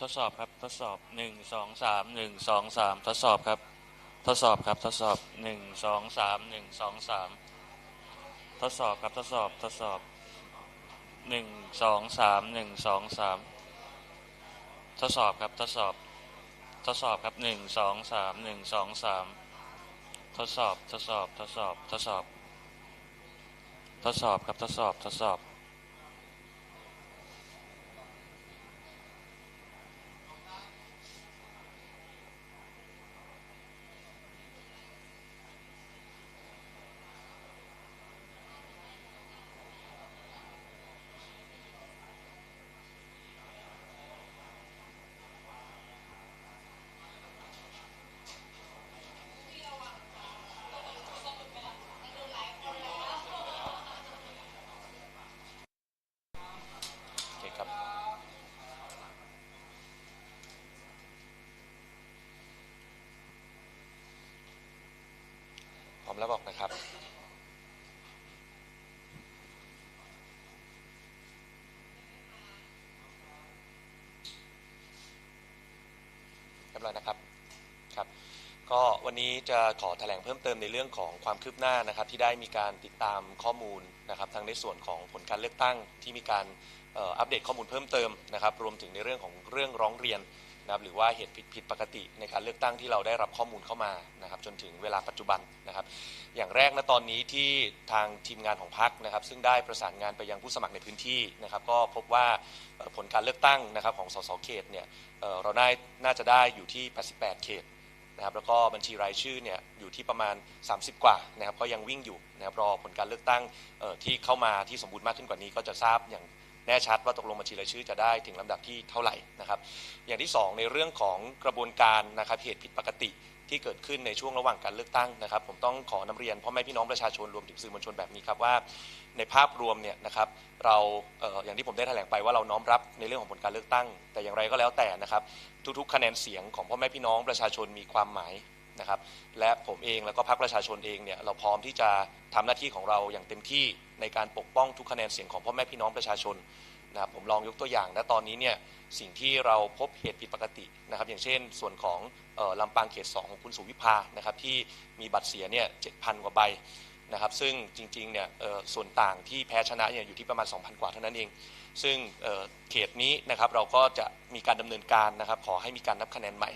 ทดสอบครับทดสอบหนึ่งสองสามหนึ่งสองสามทดสอบครับ ทดสอบครับทดสอบหนึ่งสองสามหนึ่งสองสามทดสอบครับทดสอบทดสอบหนึ่งสองสามหนึ่งสองสามทดสอบครับทดสอบ ทดสอบครับหนึ่งสองสามหนึ่งสองสามทดสอบทดสอบทดสอบทดสอบ ทดสอบครับทดสอบทดสอบ โอเคครับ มแล้วบอกนะครับ เรียบร้อยนะครับ ครับ ก็วันนี้จะขอแถลงเพิ่มเติมในเรื่องของความคืบหน้านะครับ ที่ได้มีการติดตามข้อมูลนะครับทั้งในส่วนของผลการเลือกตั้งที่มีการอัปเดตข้อมูลเพิ่มเติมนะครับ รวมถึงในเรื่องของเรื่องร้องเรียน นะครับหรือว่าเหตุผิดผิดปกติในการเลือกตั้งที่เราได้รับข้อมูลเข้ามานะครับจนถึงเวลาปัจจุบันนะครับ อย่างแรกนะตอนนี้ที่ทางทีมงานของพรรคนะครับ ซึ่งได้ประสานงานไปยังผู้สมัครในพื้นที่นะครับ ก็พบว่าผลการเลือกตั้งนะครับของสสเขตเนี่ยเราได้น่าจะได้อยู่ที่ 88 เขตนะครับแล้วก็บัญชีรายชื่อเนี่ยอยู่ที่ประมาณ 30 กว่านะครับก็ยังวิ่งอยู่นะครับรอผลการเลือกตั้งที่เข้ามาที่สมบูรณ์มากขึ้นกว่านี้ก็จะทราบอย่าง แน่ชัดว่าตกลงบัญชีรายชื่อจะได้ถึงลำดับที่เท่าไหร่นะครับ อย่างที่สองในเรื่องของกระบวนการนะครับเหตุผิดปกติที่เกิดขึ้นในช่วงระหว่างการเลือกตั้งนะครับ ผมต้องขอนำเรียนพ่อแม่พี่น้องประชาชนรวมถึงสื่อมวลชนแบบนี้ครับว่า ในภาพรวมเนี่ยนะครับเราเอออย่างที่ผมได้แถลงไปว่าเราน้อมรับในเรื่องของผลการเลือกตั้ง แต่อย่างไรก็แล้วแต่นะครับ ทุกๆ คะแนนเสียงของพ่อแม่พี่น้องประชาชนมีความหมาย นะครับและผมเองแล้วก็พรรคประชาชนเองเนี่ยเราพร้อมที่จะทำหน้าที่ของเราอย่างเต็มที่ในการปกป้องทุกคะแนนเสียงของพ่อแม่พี่น้องประชาชนนะครับผมลองยกตัวอย่างนะตอนนี้เนี่ยสิ่งที่เราพบเหตุผิดปกตินะครับ อย่างเช่น ส่วนของออลำปางเขต 2 ของคุณสุวิภานะครับที่มีบัตรเสียเนี่ย7,000กว่าใบนะครับซึ่งจริงๆเนี่ยส่วนต่างที่แพ้ชนะเนี่ยอยู่ที่ประมาณ 2,000 กว่าเท่านั้นเอง ซึ่งเเขตนี้นะครับเราก็จะมีการดำเนินการนะครับขอให้มีการนับคะแนนใหม่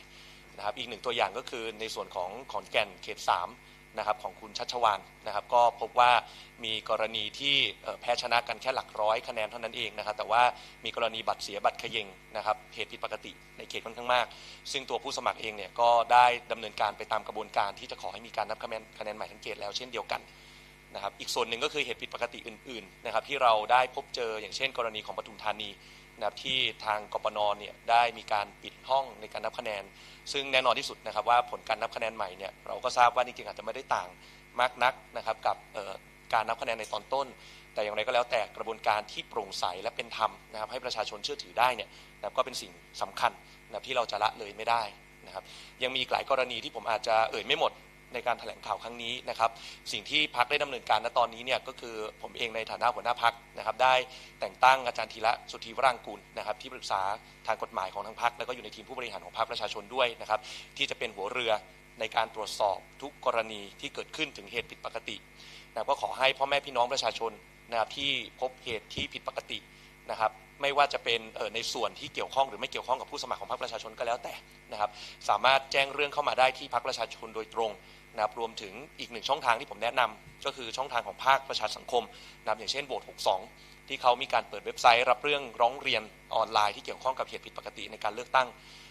นะครับอีกหนึ่งตัวอย่างก็คือในส่วนของขอนแก่นเขต3นะครับของคุณชัชวานนะครับก็พบว่ามีกรณีที่แพ้ชนะกันแค่หลักร้อยคะแนนเท่านั้นเองนะครับแต่ว่ามีกรณีบัตรเสียบัตรขยงนะครับเหตุผิดปกติในเขตค่อนข้างมาก ซึ่งตัวผู้สมัครเองเนี่ยก็ได้ดำเนินการไปตามกระบวนการที่จะขอให้มีการนับคะแนนคะแนนใหม่ทั้งเขตแล้วเช่นเดียวกันนะครับอีกส่วนหนึ่งก็คือเหตุผิดปกติอื่นๆนะครับที่เราได้พบเจออย่างเช่น กรณีของปทุมธานี นะครับที่ทางกปนเนี่ยได้มีการปิดห้องในการนับคะแนน ซึ่งแน่นอนที่สุดนะครับว่าผลการนับคะแนนใหม่เนี่ยเราก็ทราบว่าจริงๆอาจจะไม่ได้ต่างมากนักนะครับกับการนับคะแนนในตอนต้น แต่อย่างไรก็แล้วแต่กระบวนการที่โปร่งใสและเป็นธรรมนะครับให้ประชาชนเชื่อถือได้เนี่ยนะครับก็เป็นสิ่งสำคัญนะครับที่เราจะละเลยไม่ได้นะครับยังมีอีกหลายกรณีที่ผมอาจจะเอ่ยไม่หมด ในการแถลงข่าวครั้งนี้นะครับ สิ่งที่พักได้ดำเนินการณตอนนี้เนี่ยก็คือผมเองในฐานะหัวหน้าพักนะครับ ได้แต่งตั้งอาจารย์ธีระสุธิวรางกูลนะครับ ที่ปรึกษาทางกฎหมายของทางพักแล้วก็อยู่ในทีมผู้บริหารของพรรคประชาชนด้วยนะครับ ที่จะเป็นหัวเรือในการตรวจสอบทุกกรณีที่เกิดขึ้นถึงเหตุผิดปกตินะก็ขอให้พ่อแม่พี่น้องประชาชนนะครับที่พบเหตุที่ผิดปกตินะครับไม่ว่าจะเป็นในส่วนที่เกี่ยวข้องหรือไม่เกี่ยวข้องกับผู้สมัครของพรรคประชาชนก็แล้วแต่นะครับ สามารถแจ้งเรื่องเข้ามาได้ที่พรรคประชาชนโดยตรง นะครับรวมถึงอีกหนึ่งช่องทางที่ผมแนะนำก็คือช่องทางของภาคประชาสังคมนะครับอย่างเช่นโบสถ์62 ที่เขามีการเปิดเว็บไซต์ รับเรื่องร้องเรียนออนไลน์ที่เกี่ยวข้องกับเหตุผิดปกติในการเลือกตั้ง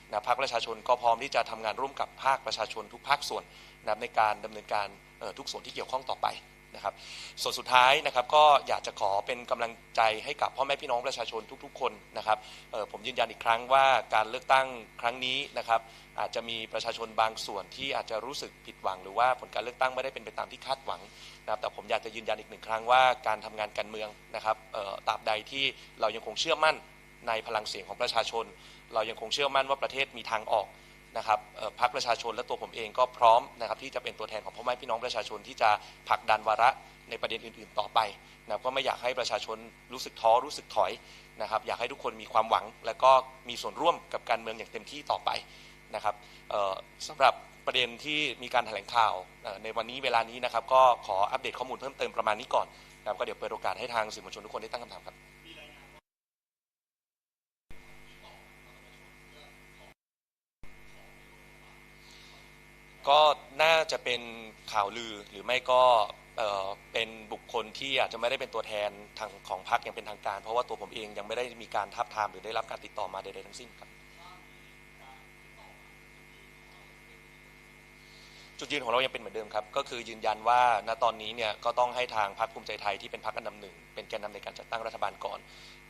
นะภาคประชาชนก็พร้อมที่จะทำงานร่วมกับภาคประชาชนทุกภาคส่วนนะในการดำเนินการออทุกส่วนที่เกี่ยวข้องต่อไปนะครับส่วนสุดท้ายนะครับก็อยากจะขอเป็นกำลังใจให้กับพ่อแม่พี่น้องประชาชนทุกๆ คนนะครับออผมยืนยันอีกครั้งว่าการเลือกตั้งครั้งนี้นะครับ อาจจะมีประชาชนบางส่วนที่อาจจะรู้สึกผิดหวัง หรือว่าผลการเลือกตั้งไม่ได้เป็นไปตามที่คาดหวังนะครับแต่ผมอยากจะยืนยันอีกหนึ่งครั้งว่าการทำงานการเมืองนะครับตราบใดที่เรายังคงเชื่อมั่นในพลังเสียงของประชาชน เรายังคงเชื่อมั่นว่าประเทศมีทางออกนะครับพรรคประชาชนและตัวผมเองก็พร้อมนะครับที่จะเป็นตัวแทนของพ่อแม่พี่น้องประชาชนที่จะผลักดันวาระในประเด็นอื่น ๆ ต่อไปนะครับก็ไม่อยากให้ประชาชนรู้สึกท้อรู้สึกถอยนะครับอยากให้ทุกคนมีความหวัง และก็มีส่วนร่วมกับการเมืองอย่างเต็มที่ต่อไป นะครับสำหรับประเด็นที่มีการแถลงข่าวในวันนี้เวลานี้นะครับ ก็ขออัปเดตข้อมูลเพิ่มเติมประมาณนี้ก่อนนะครับก็เดี๋ยวเปิดโอกาสให้ทางสื่อมวลชนทุกคนได้ตั้งคำถามครับก็น่าจะเป็นข่าวลือหรือไม่ก็เอ่อเป็นบุคคลที่อาจจะไม่ได้เป็นตัวแทนทางของพรรคอย่างเป็นทางการ เพราะว่าตัวผมเองยังไม่ได้มีการทับทามหรือได้รับการติดต่อมาใดๆทั้งสิ้นครับ จุดยืนของเรายังเป็นเหมือนเดิมครับ ก็คือยืนยันว่าณตอนนี้เนี่ยก็ต้องให้ทางพรรคภูมิใจไทยที่เป็นพรรคอันดับหนึ่งเป็นแกนนำในการจัดตั้งรัฐบาลก่อน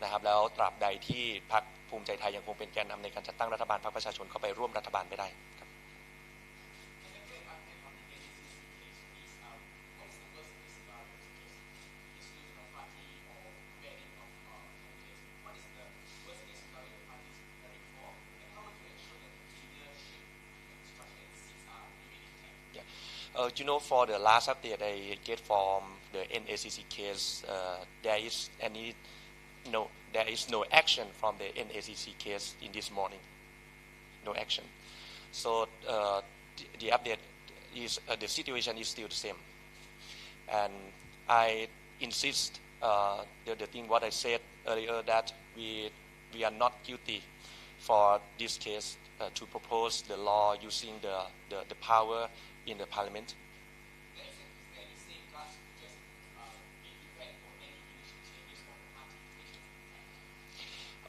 นะครับ แล้วตราบใดที่พรรคภูมิใจไทยยังคงเป็นแกนนำในการจัดตั้งรัฐบาลพรรคประชาชนเข้าไปร่วมรัฐบาลไม่ได้ Uh, you know, for the last update I get from the NACC case, uh, there is any no, there is no action from the NACC case in this morning. No action. So uh, the, the update is uh, the situation is still the same, and I insist uh, the, the thing what I said earlier that we we are not guilty for this case uh, to propose the law using the, the, the power in the parliament.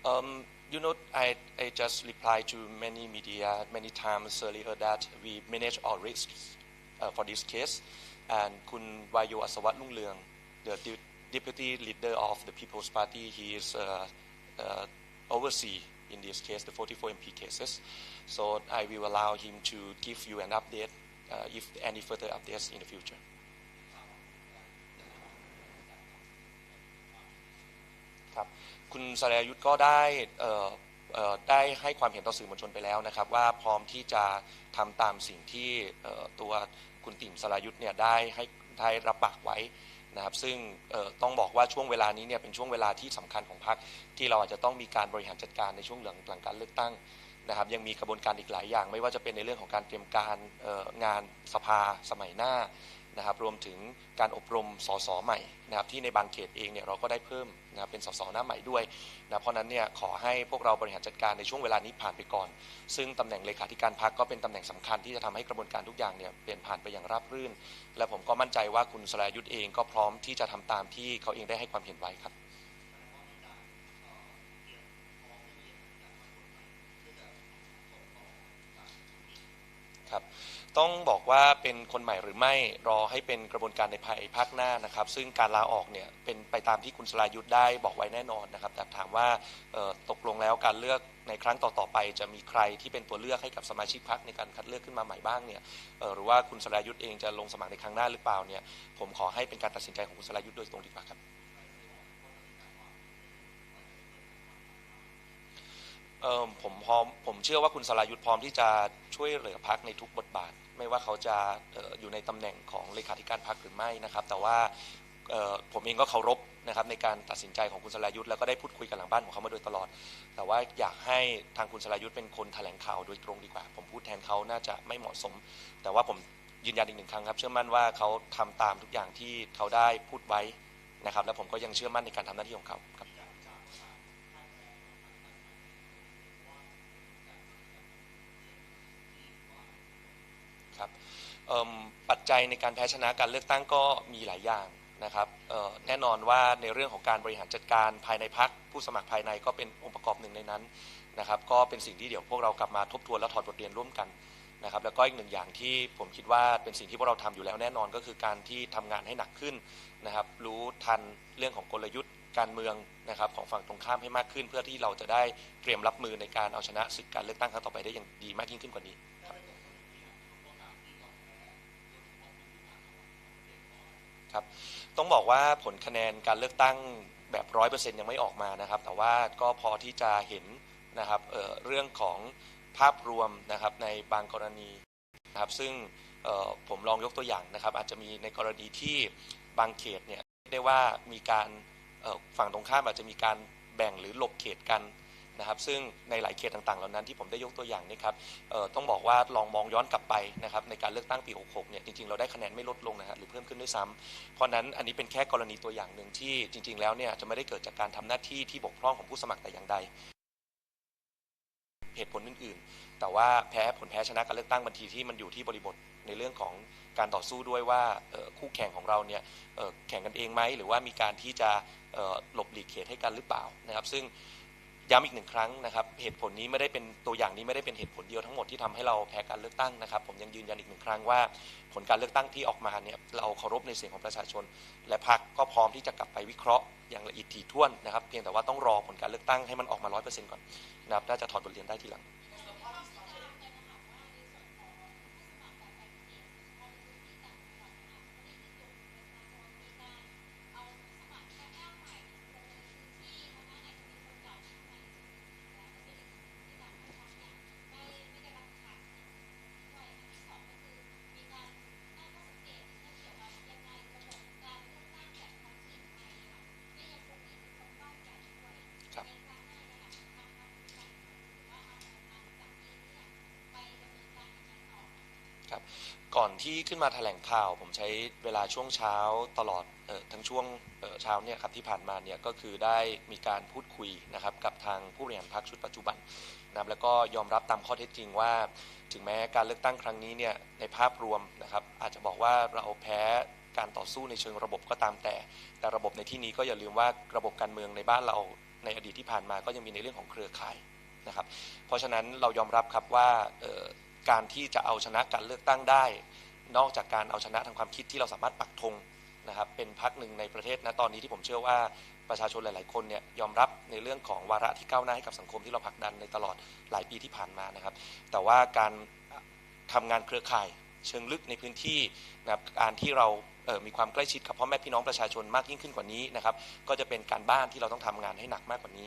Um, you know, I, I just replied to many media many times earlier that we manage our risks uh, for this case. And Kun Vayo Asawat Lungleung, the de- deputy leader of the People's Party, he is uh, uh, oversee in this case the 44 MP cases. So I will allow him to give you an update if any further updates in the future. ครับคุณสรายุทธก็ได้ได้ให้ความเห็นต่อสื่อมวลชนไปแล้วนะครับ ว่าพร้อมที่จะทำตามสิ่งที่ตัวคุณติ่มสรายุทธเนี่ยได้ให้ได้รับปากไว้นะครับ ซึ่งต้องบอกว่าช่วงเวลานี้เนี่ยเป็นช่วงเวลาที่สำคัญของพรรคที่เราอาจจะต้องมีการบริหารจัดการในช่วงหลังหลังการเลือกตั้ง นะครับยังมีกระบวนการอีกหลายอย่าง ไม่ว่าจะเป็นในเรื่องของการเตรียมการงานสภาสมัยหน้านะครับรวมถึงการอบรมสสใหม่นะครับที่ในบางเขตเองเนี่ยเราก็ได้เพิ่มนะครับเป็นสสหน้าใหม่ด้วยนะเพราะนั้นเนี่ยขอให้พวกเราบริหารจัดการในช่วงเวลานี้ผ่านไปก่อน ซึ่งตำแหน่งเลขาธิการพรรคก็เป็นตำแหน่งสำคัญที่จะทำให้กระบวนการทุกอย่างเนี่ยเปลี่ยนผ่านไปอย่างราบรื่น และผมก็มั่นใจว่าคุณสรายุทธ์เองก็พร้อมที่จะทำตามที่เขาเองได้ให้ความเห็นไว้ครับ ครับต้องบอกว่าเป็นคนใหม่หรือไม่รอให้เป็นกระบวนการในภายภาคหน้านะครับ ซึ่งการลาออกเนี่ยเป็นไปตามที่คุณสรายุทธ์ได้บอกไว้แน่นอนนะครับ แต่ถามว่าตกลงแล้วการเลือกในครั้งต่อๆไปจะมีใครที่เป็นตัวเลือกให้กับสมาชิกพรรคในการคัดเลือกขึ้นมาใหม่บ้างเนี่ยหรือว่าคุณสรายุทธ์เองจะลงสมัครในครั้งหน้าหรือเปล่าเนี่ยผมขอให้เป็นการตัดสินใจของคุณสรายุทธ์โดยตรงดีกว่าครับ เออผมพร้อมผมเชื่อว่าคุณสรายุทธ์พร้อมที่จะช่วยเหลือพักในทุกบทบาท ไม่ว่าเขาจะอออยู่ในตำแหน่งของเลขาธิการพักหรือไม่นะครับ แต่ว่าผมเองก็เคารพนะครับในการตัดสินใจของคุณสรายุทธ์แล้วก็ได้พูดคุยกันหลังบ้านของเขามาโดยตลอด แต่ว่าอยากให้ทางคุณสรายุทธ์เป็นคนแถลงข่าวโดยตรงดีกว่า ผมพูดแทนเขาน่าจะไม่เหมาะสม แต่ว่าผมยืนยันอีกหนึ่งครั้งครับ เชื่อมั่นว่าเขาทำตามทุกอย่างที่เขาได้พูดไว้นะครับ และผมก็ยังเชื่อมั่นในการทำหน้าที่ของเขาครับ ครับปัจจัยในการแพ้ชนะการเลือกตั้งก็มีหลายอย่างนะครับแน่นอนว่าในเรื่องของการบริหารจัดการภายในพักผู้สมัครภายในก็เป็นองค์ประกอบหนึ่งในนั้นนะครับก็เป็นสิ่งที่เดี๋ยวพวกเรากลับมาทบทวนและถอดบทเรียนร่วมกันนะครับแล้วก็อีกหนึ่งอย่างที่ผมคิดว่าเป็นสิ่งที่พวกเราทำอยู่แล้วแน่นอนก็คือการที่ทำงานให้หนักขึ้นนะครับรู้ทันเรื่องของกลยุทธ์การเมืองนะครับของฝั่งตรงข้ามให้มากขึ้น เพื่อที่เราจะได้เตรียมรับมือในการเอาชนะศึกการเลือกตั้งครั้งต่อไปได้อย่างดีมากยิ่งขึ้นกว่านี้ ครับต้องบอกว่าผลคะแนนการเลือกตั้งแบบร้อยเปอร์เซ็นต์ยังไม่ออกมานะครับ แต่ว่าก็พอที่จะเห็นนะครับเเรื่องของภาพรวมนะครับในบางกรณีนะครับซึ่งผมลองยกตัวอย่างนะครับ อาจจะมีในกรณีที่บางเขตเนี่ยได้ว่ามีการฝั่งตรงข้ามอาจจะมีการแบ่งหรือหลบเขตกัน นะครับซึ่งในหลายเขตต่างๆเหล่านั้นที่ผมได้ยกตัวอย่างนี่ครับต้องบอกว่าลองมองย้อนกลับไปนะครับในการเลือกตั้งปี 66 เนี่ยจริงๆ เราได้คะแนนไม่ลดลงนะฮะหรือเพิ่มขึ้นด้วยซ้ำเพราะนั้นอันนี้เป็นแค่กรณีตัวอย่างหนึ่งที่จริง ๆ แล้วเนี่ยจะไม่ได้เกิดจากการทำหน้าที่ที่บกพร่องของผู้สมัครแต่อย่างใดเหตุผลอื่นๆ แต่ว่าแพ้ผลแพ้ชนะการเลือกตั้งบางทีที่มันอยู่ที่บริบทในเรื่องของการต่อสู้ด้วยว่าคู่แข่งของเราเนี่ยแข่งกันเองไหมหรือว่ามีการที่จะหลบหลีกเขตให้กันหรือเปล่านะครับ ซึ่ง ย้ำอีกหนึ่งครั้งนะครับ เหตุผลนี้ไม่ได้เป็นตัวอย่างนี้ไม่ได้เป็นเหตุผลเดียวทั้งหมดที่ทำให้เราแพ้การเลือกตั้งนะครับ ผมยังยืนยันอีกหนึ่งครั้งว่า ผลการเลือกตั้งที่ออกมาเนี่ยเราเคารพในเสียงของประชาชน และพรรคก็พร้อมที่จะกลับไปวิเคราะห์อย่างละเอียดถี่ถ้วนนะครับ เพียงแต่ว่าต้องรอผลการเลือกตั้งให้มันออกมาร้อยเปอร์เซ็นต์ก่อนนะครับน่าจะถอดบทเรียนได้ทีหลัง ก่อนที่ขึ้นมาแถลงข่าว ผมใช้เวลาช่วงเช้าตลอดออทั้งช่วงเช้าเนี่ยครับที่ผ่านมาเนี่ยก็คือได้มีการพูดคุยนะครับกับทางผู้บริหารพรรคชุดปัจจุบันนะครับแล้วก็ยอมรับตามข้อเท็จจริงว่า ถึงแม้การเลือกตั้งครั้งนี้เนี่ยในภาพรวมนะครับอาจจะบอกว่าเราแพ้การต่อสู้ในเชิงระบบก็ตามแต่ แต่ระบบในที่นี้ก็อย่าลืมว่าระบบการเมืองในบ้านเราในอดีตที่ผ่านมาก็ยังมีในเรื่องของเครือข่ายนะครับเพราะฉะนั้นเรายอมรับครับว่า การที่จะเอาชนะการเลือกตั้งได้ นอกจากการเอาชนะทางความคิดที่เราสามารถปักธงนะครับเป็นพักหนึ่งในประเทศนะตอนนี้ที่ผมเชื่อว่าประชาชนหลาย ๆ คนเนี่ยยอมรับในเรื่องของวาระที่ก้าวหน้าให้กับสังคมที่เราผลักดันในตลอดหลายปีที่ผ่านมานะครับ แต่ว่าการทำงานเครือข่ายเชิงลึกในพื้นที่นะครับการที่เราเอ่อมีความใกล้ชิดกับพ่อแม่พี่น้องประชาชนมากยิ่งขึ้นกว่านี้นะครับ ก็จะเป็นการบ้านที่เราต้องทำงานให้หนักมากกว่านี้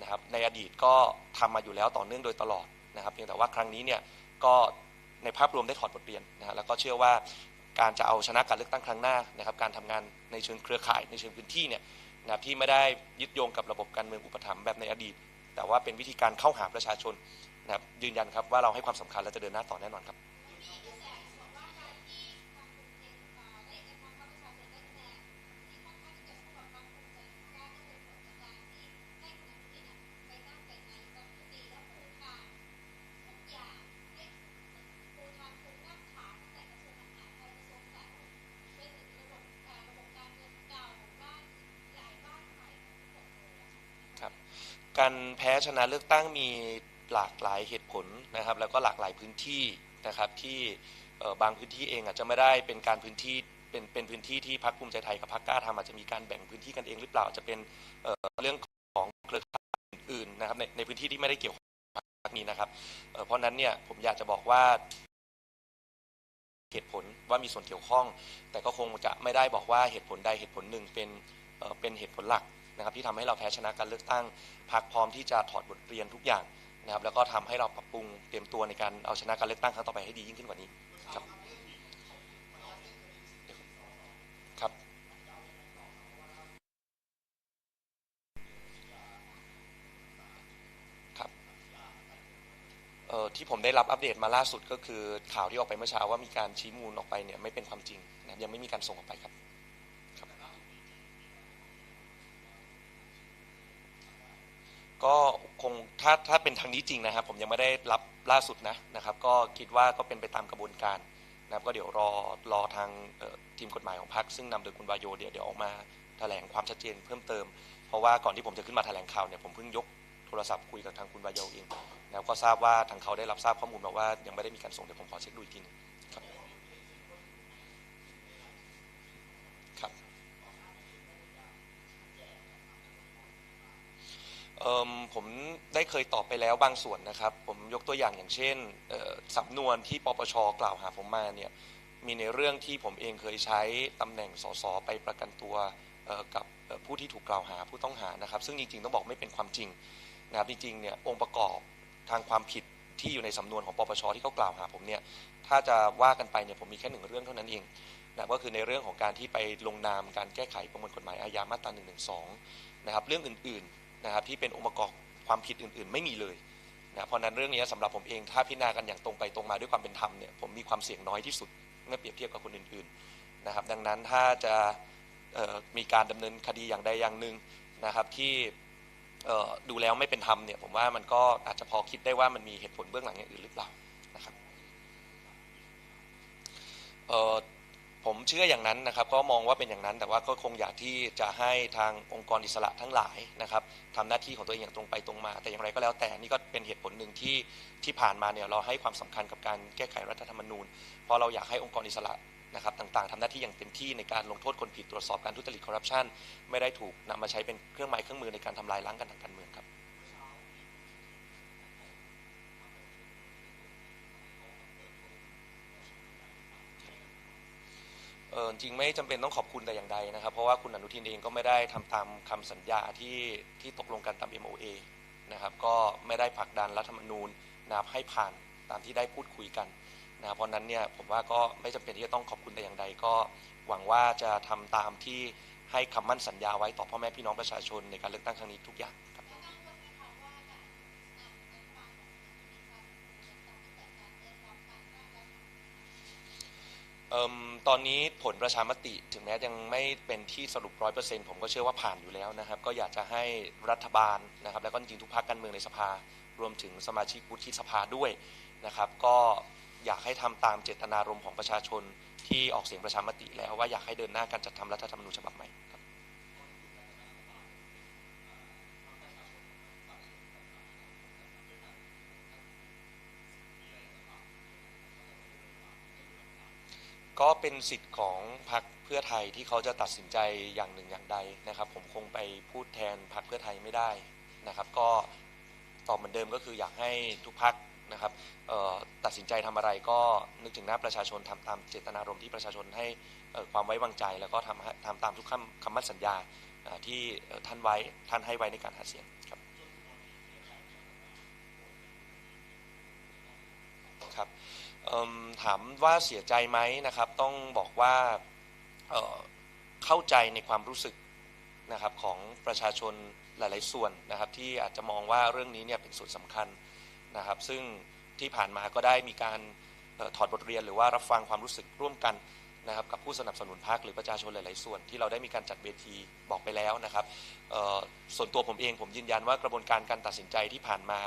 นะครับ ในอดีตก็ทำมาอยู่แล้วต่อเนื่องโดยตลอดนะครับ เพียงแต่ว่าครั้งนี้เนี่ย ก็ในภาพรวมได้ถอดบทเรียนนะฮะแล้วก็เชื่อว่าการจะเอาชนะการเลือกตั้งครั้งหน้านะครับการทำงานในเชิงเครือข่ายในเชิงพื้นที่เนี่ยนะที่ไม่ได้ยึดโยงกับระบบการเมืองอุปถัมภ์แบบในอดีต แต่ว่าเป็นวิธีการเข้าหาประชาชนนะครับยืนยันครับว่าเราให้ความสำคัญและจะเดินหน้าต่อแน่นอนครับ การแพ้ชนะเลือกตั้งมีหลากหลายเหตุผลนะครับ แล้วก็หลากหลายพื้นที่นะครับที่บางพื้นที่เองอาจจะไม่ได้เป็นการพื้นที่เป็นเป็นพื้นที่ที่พรรคภูมิใจไทยกับพรรคกล้าทำอาจจะมีการแบ่งพื้นที่กันเองหรือเปล่าจะเป็นเเรื่องของเครือข่ายอื่นๆนะครับในในพื้นที่ที่ไม่ได้เกี่ยวข้องพรรคนี้นะครับเเพราะนั้นเนี่ยผมอยากจะบอกว่าเหตุผลว่ามีส่วนเกี่ยวข้อง แต่ก็คงจะไม่ได้บอกว่าเหตุผลใดเหตุผลหนึ่งเป็นเป็นเหตุผลหลัก นะครับที่ทำให้เราแพ้ชนะการเลือกตั้งพรรคพร้อมที่จะถอดบทเรียนทุกอย่างนะครับแล้วก็ทำให้เราปรับปรุงเตรียมตัวในการเอาชนะการเลือกตั้งครั้งต่อไปให้ดียิ่งขึ้นกว่านี้ครับครับครับเอ่อที่ผมได้รับอัปเดตมาล่าสุดก็คือข่าวที่ออกไปเมื่อเช้าว่ามีการชี้มูลออกไปเนี่ยไม่เป็นความจริงนะยังไม่มีการส่งออกไปครับ ก็คงถ้าถ้าเป็นทางนี้จริงนะครับ ผมยังไม่ได้รับล่าสุดนะนะครับ ก็คิดว่าก็เป็นไปตามกระบวนการนะครับก็เดี๋ยวรอรอทางทีมกฎหมายของพรรคซึ่งนำโดยคุณวายโยเดี๋ยวเดี๋ยวออกมาแถลงความชัดเจนเพิ่มเติม เพราะว่าก่อนที่ผมจะขึ้นมาแถลงข่าวเนี่ยผมเพิ่งยกโทรศัพท์คุยกับทางคุณวายโยเองแล้วก็ทราบว่าทางเขาได้รับทราบข้อมูลมาว่ายังไม่ได้มีการส่งเดี๋ยวผมขอเช็คดูอีกทีนึงครับครับ เอิ่มผมได้เคยตอบไปแล้วบางส่วนนะครับ ผมยกตัวอย่างอย่างเช่นเอ่อสำนวนที่ปปชกล่าวหาผมมาเนี่ยมีในเรื่องที่ผมเองเคยใช้ตำแหน่งสสไปประกันตัวเอ่อกับเอ่อผู้ที่ถูกกล่าวหาผู้ต้องหานะครับ ซึ่งจริงๆต้องบอกไม่เป็นความจริงนะครับจริงๆเนี่ยองค์ประกอบทางความผิดที่อยู่ในสำนวนของปปชที่เขากล่าวหาผมเนี่ยถ้าจะว่ากันไปเนี่ยผมมีแค่หนึ่งเรื่องเท่านั้นเองนะก็คือในเรื่องของการที่ไปลงนามการแก้ไขประมวลกฎหมายอาญามาตรา1นึนะครับเรื่องอื่นๆ นะครับที่เป็นองค์ประกอบความผิดอื่น ๆ ไม่มีเลยนะเพราะนั้นเรื่องนี้สำหรับผมเองถ้าพิจารณากันอย่างตรงไปตรงมาด้วยความเป็นธรรมเนี่ยผมมีความเสี่ยงน้อยที่สุดเมื่อเปรียบเทียบกับคนอื่นๆนะครับ ดังนั้นถ้าจะมีการดำเนินคดีอย่างใดอย่างหนึ่งนะครับที่ดูแล้วไม่เป็นธรรมเนี่ยผมว่ามันก็อาจจะพอคิดได้ว่ามันมีเหตุผลเบื้องหลังอย่างอื่นหรือเปล่านะครับ ผมเชื่ออย่างนั้นนะครับก็มองว่าเป็นอย่างนั้น แต่ว่าก็คงอยากที่จะให้ทางองค์กรอิสระทั้งหลายนะครับทำหน้าที่ของตัวเองอย่างตรงไปตรงมา แต่อย่างไรก็แล้วแต่นี่ก็เป็นเหตุผลหนึ่งที่ที่ผ่านมาเนี่ยเราให้ความสำคัญกับการแก้ไขรัฐธรรมนูญ เพราะเราอยากให้องค์กรอิสระนะครับต่างๆทำหน้าที่อย่างเต็มที่ในการลงโทษคนผิดตรวจสอบการทุจริตคอร์รัปชันไม่ได้ถูกนำมาใช้เป็นเครื่องหมายเครื่องมือในการทำลายล้างกันทางการเมืองครับ เออจริงไม่จำเป็นต้องขอบคุณแต่อย่างใดนะครับ เพราะว่าคุณอนุทินเองก็ไม่ได้ทำตามคำสัญญาที่ที่ตกลงกันตาม MOA นะครับก็ไม่ได้ผลักดันรัฐธรรมนูญนะครับให้ผ่านตามที่ได้พูดคุยกันนะครับเพราะฉะนั้นเนี่ยผมว่าก็ไม่จำเป็นที่จะต้องขอบคุณแต่อย่างใดก็หวังว่าจะทำตามที่ให้คำมั่นสัญญาไว้ต่อพ่อแม่พี่น้องประชาชนในการเลือกตั้งครั้งนี้ทุกอย่างครับ เอิ่มตอนนี้ผลประชามติถึงแม้ยังไม่เป็นที่สรุปร้อยเปอร์เซ็นต์ผมก็เชื่อว่าผ่านอยู่แล้วนะครับ ก็อยากจะให้รัฐบาลนะครับ แล้วก็จริงๆทุกพรรคการเมืองในสภา รวมถึงสมาชิกวุฒิสภาด้วยนะครับ ก็อยากให้ทำตามเจตนารมณ์ของประชาชนที่ออกเสียงประชามติแล้วว่าอยากให้เดินหน้าการจัดทำรัฐธรรมนูญฉบับใหม่ ก็เป็นสิทธิ์ของพรรคเพื่อไทยที่เขาจะตัดสินใจอย่างหนึ่งอย่างใดนะครับ ผมคงไปพูดแทนพรรคเพื่อไทยไม่ได้นะครับ ก็ตอบเหมือนเดิมก็คืออยากให้ทุกพรรคนะครับตัดสินใจทำอะไรก็นึกถึงหน้าประชาชนทำตามเจตนารมณ์ที่ประชาชนให้ความไว้วางใจ แล้วก็ทำทำตามทุกคำคำมั่นสัญญาที่ท่านไว้ท่านให้ไว้ในการหาเสียงครับครับ ถามว่าเสียใจไหมนะครับ ต้องบอกว่าเเข้าใจในความรู้สึกนะครับของประชาชนหลาย ๆ ส่วนนะครับ ที่อาจจะมองว่าเรื่องนี้เนี่ยเป็นส่วนสำคัญนะครับ ซึ่งที่ผ่านมาก็ได้มีการออถอดบทเรียนหรือว่ารับฟังความรู้สึกร่วมกันนะครับกับผู้สนับสนุนพรรคหรือประชาชนหลาย ๆ ส่วนที่เราได้มีการจัดเวทีบอกไปแล้วนะครับส่วนตัวผมเองผมยืนยันว่ากระบวนการการตัดสินใจที่ผ่านมา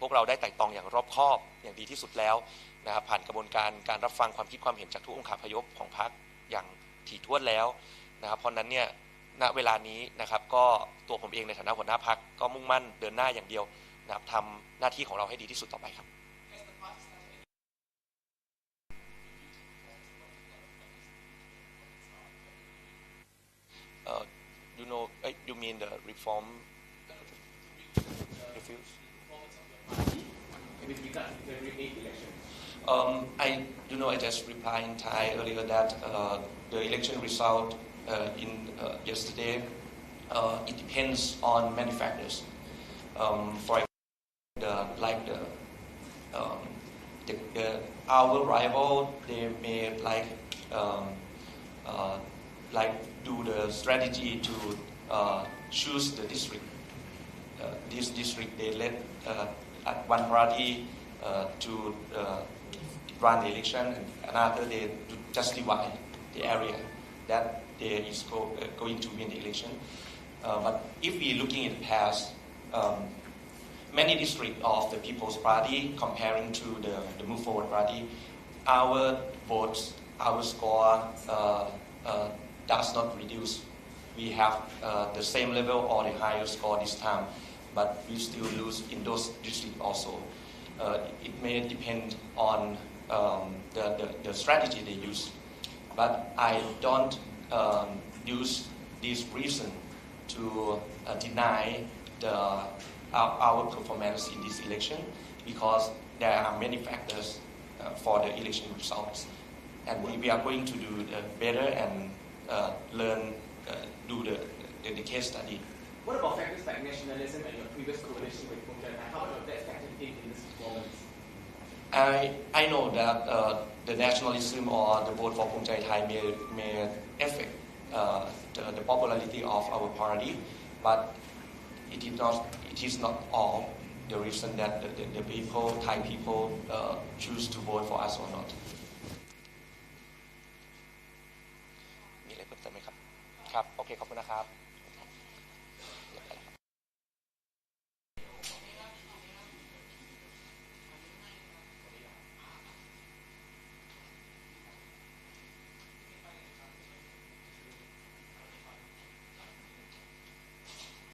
พวกเราได้ไต่ตองอย่างรอบคอบอย่างดีที่สุดแล้วนะครับผ่านกระบวนการการรับฟังความคิดความเห็นจากทุกองค์คาพยพของพรรคอย่างถี่ถ้วนแล้วนะครับเพราะนั้นเนี่ยณเวลานี้นะครับก็ตัวผมเองในฐานะหัวหน้าพรรคก็มุ่งมั่นเดินหน้าอย่างเดียวนะครับทำหน้าที่ของเราให้ดีที่สุดต่อไปครับ Uh, you know, uh, you mean the reform refuse? With regard to the remake election. Um, I you know I just replied in Thai earlier that uh, the election result uh, in uh, yesterday uh, it depends on many factors. Um, for the like the, um, the, the our rival they may like um, uh, like do the strategy to uh, choose the district. This district they let at one party uh, to uh, run the election and another they to just divide the area that there is go, uh, going to win the election. Uh, but if we looking in the past, um, many districts of the People's Party comparing to the, the Move Forward Party, our votes, our score uh, uh, does not reduce. We have the same level or the higher score this time, but we still lose in those districts also. Uh, it may depend on um, the, the, the strategy they use, but I don't um, use this reason to uh, deny the, our, our performance in this election because there are many factors uh, for the election results. And we, we are going to do better and uh, learn, uh, do the, the, the case study. What about factors like nationalism and your previous coalition with Punjab? How much of that factored in in this performance? I, I know that uh, the nationalism or the vote for Phum Jai Thai may, may affect uh, the, the popularity of our party, but it is not it is not all the reason that the, the, the people Thai people uh, choose to vote for us or not มีอะไรเพิ่มเติมไหมครับ ครับ โอเค ขอบคุณนะครับ